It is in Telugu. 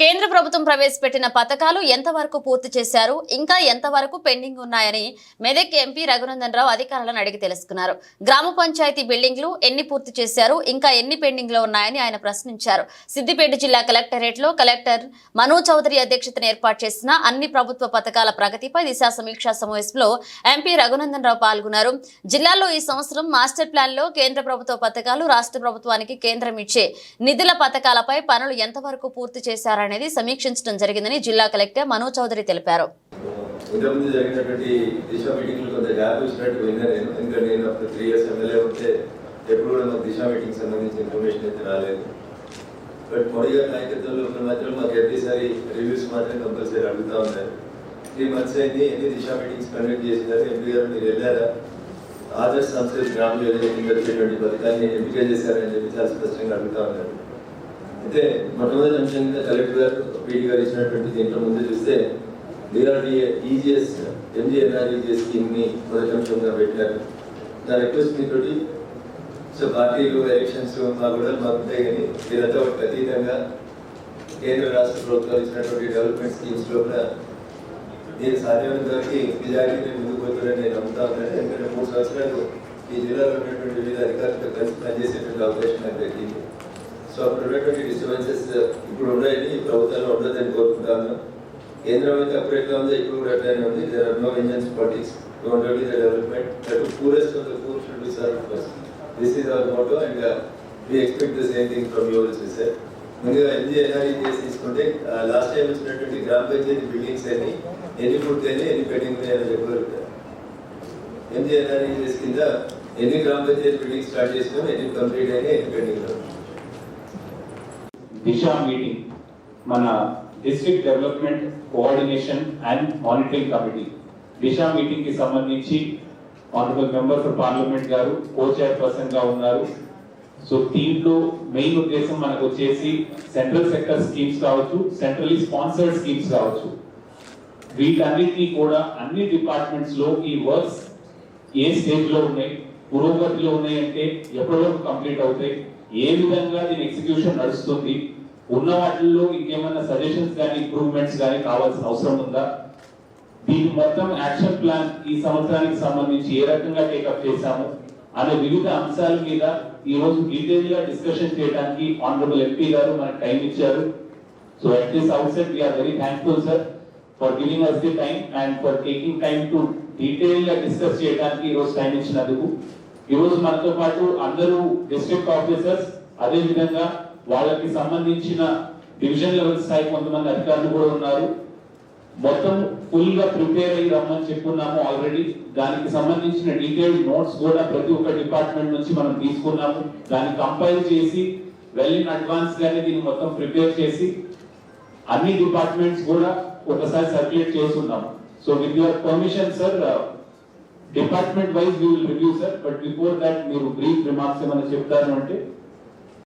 కేంద్ర ప్రభుత్వం ప్రవేశపెట్టిన పథకాలు ఎంతవరకు పూర్తి చేశారు? ఇంకా ఎంతవరకు పెండింగ్ ఉన్నాయని మెదక్ ఎంపీ రఘునందన్ రావు అధికారులను అడిగి తెలుసుకున్నారు. గ్రామ పంచాయతీ బిల్డింగ్లు ఎన్ని పూర్తి చేశారు? ఇంకా ఎన్ని పెండింగ్లో ఉన్నాయని ఆయన ప్రశ్నించారు. సిద్దిపేట జిల్లా కలెక్టరేట్లో కలెక్టర్ మనో చౌదరి అధ్యక్షతన ఏర్పాటు చేసిన అన్ని ప్రభుత్వ పథకాల ప్రగతిపై దిశా సమీక్షా సమావేశంలో ఎంపీ రఘునందన్ రావు పాల్గొన్నారు. జిల్లాలో ఈ సంవత్సరం మాస్టర్ ప్లాన్లో కేంద్ర ప్రభుత్వ పథకాలు రాష్ట్ర ప్రభుత్వానికి కేంద్రం ఇచ్చే నిధుల పథకాలపై పనులు ఎంతవరకు పూర్తి చేశారని అనేది సమీక్షించడం జరిగిందని జిల్లా కలెక్టర్ మనో చౌదరి తెలిపారు. జరిగినటువంటి నేను త్రీ ఇయర్స్ ఎమ్మెల్యే ఎప్పుడు కూడా మాకు దిశా మీటింగ్ సంబంధించి ఇన్ఫర్మేషన్ అయితే రాలేదు. బట్ మోడీ గారి నాయకత్వంలో ఉన్న మాత్రం మాకు ఎవ్రీసారి రివ్యూస్ మాత్రం కంపల్సరీ అడుగుతా ఉన్నారు. త్రీ మంత్స్ అయింది ఎన్ని దిశా మీటింగ్స్ కండక్ట్ చేసినారు ఎంపీ గారు మీరు వెళ్ళారా? ఆదర్శ సంస్థ గ్రామ యోజన కింద వచ్చేటువంటి పథకాన్ని ఎంపిక చేశారని చెప్పి చాలా స్పష్టంగా అడుగుతా ఉన్నారు. అయితే మొట్టమొదటి అంశంగా కలెక్టర్ గారు పీడీ గారు ఇచ్చినటువంటి దీంట్లో ముందు చూస్తే డిఆర్డిఏ ఈజీఎస్ ఎంజీఎన్ఆర్ఈజీఎస్ స్కీమ్ని మొదటి అంశంగా పెట్టారు. నా రిక్వెస్ట్ మీతోటి సో పార్టీలు ఎలక్షన్స్ మా కూడా మాకు ఉంటాయి కానీ మీరంతా ఒకటి అతీతంగా కేంద్ర రాష్ట్ర ప్రభుత్వాలు ఇచ్చినటువంటి డెవలప్మెంట్ స్కీమ్స్ లోపల నేను సాధ్యమైనంత వరకు నిజాయితీ ముందుకు పోతారని నేను నమ్ముతా ఉన్నాను. ఎందుకంటే మూడు సంవత్సరాలు ఈ జిల్లాలో ఉన్నటువంటి వివిధ అధికారులతో కలిసి పనిచేసేటువంటి అవకాశం నాకు దక్కింది. సో అప్పుడు ఉన్నటువంటి డిస్టర్బెన్సెస్ ఇప్పుడు ఉన్నాయని ఈ ప్రభుత్వంలో ఉండదని కోరుకుంటాను. కేంద్రం అయితే అప్పుడు ఎట్లా ఉందో. ఇప్పుడు కూడా అట్లానే ఉంది. There are no engines politics don't only the development that poorest of the poor should be serve first this is our motto and we expect the same thing from your sir ముందుగా ఎన్జీఎన్ఆర్ఈ చేసి తీసుకుంటే లాస్ట్ టైం వచ్చినటువంటి గ్రామ పంచాయతీ బిల్డింగ్స్ అన్ని ఎన్ని పూర్తయినాయి ఎన్ని పెండింగ్ ఉన్నాయని చెప్పగలుగుతారు ఎన్జీఎన్ఆర్ఈ చేసి కింద ఎన్ని గ్రామ పంచాయతీ బిల్డింగ్ స్టార్ట్ చేసినాం ఎన్ని కంప్లీట్ అయినాయి ఎన్ని పెండింగ్ ఉన్నాయి. దిశ మీటింగ్ మన district development coordination and monitoring committee Disha మీటింగ్కి సంబంధించి ఆనరబుల్ మెంబర్ ఫర్ పార్లమెంట్ గారు కో చైర్పర్సన్గా ఉన్నారు. సో దీంట్లో మెయిన్ ఉద్దేశం మనకు వచ్చేసి సెంట్రల్ సెక్టర్ స్కీమ్స్ కావచ్చు సెంట్రల్ స్పాన్సర్డ్ స్కీమ్స్ కావచ్చు. వీటన్నిటినీ కూడా అన్ని డిపార్ట్మెంట్స్లో ఈ వర్క్స్ ఏ స్టేజ్లో ఉన్నాయి పురోగతిలో ఉన్నాయంటే ఎప్పటివరకు కంప్లీట్ అవుతాయి. ఏ విధంగా దీని ఎగ్జిక్యూషన్ నడుస్తుంది? ఉన్న వాటిల్లో ఇంకేమైనా సజెషన్స్ కానీ ఇంప్రూవ్మెంట్స్ కానీ కావాల్సిన అవసరం ఉందా? దీని మొత్తం యాక్షన్ ప్లాన్ ఈ సంవత్సరానికి సంబంధించి ఏ రకంగా టేకప్ చేశాము? అనే వివిధ అంశాల మీద ఈ రోజు డీటెయిల్గా డిస్కషన్ చేయడానికి ఆనరబుల్ ఎంపీ గారు మనకు టైం ఇచ్చారు. So at this outset we are very thankful sir for giving us the time and for taking time to డీటెయిల్గా డిస్కస్ చేయడానికి ఈ రోజు టైం ఇచ్చినందుకు. ఈ రోజు మనతో పాటు అందరూ డిస్ట్రిక్ట్ ఆఫీసర్స్ అదే విధంగా వాళ్ళకి సంబంధించిన డివిజన్ లెవెల్ స్థాయి కొంతమంది అధికారులు కూడా ఉన్నారు. మొత్తం ఫుల్గా ప్రిపేర్ అయ్యి రమ్మని చెప్పుకున్నాము ఆల్రెడీ దానికి సంబంధించిన డీటెయిల్ నోట్స్ కూడా ప్రతి ఒక్క డిపార్ట్మెంట్ నుంచి మనం తీసుకున్నాము. దాన్ని కంపైల్ చేసి వెల్ ఇన్ అడ్వాన్స్ గానే దీన్ని మొత్తం ప్రిపేర్ చేసి అన్ని డిపార్ట్మెంట్స్ కూడా ఒకసారి సర్క్యులేట్ చేస్తున్నాము. So with your permission sir department wise you will review sir but before that మీరు బ్రీఫ్ రిమార్క్స్ ఏమైనా చెప్తారు అంటే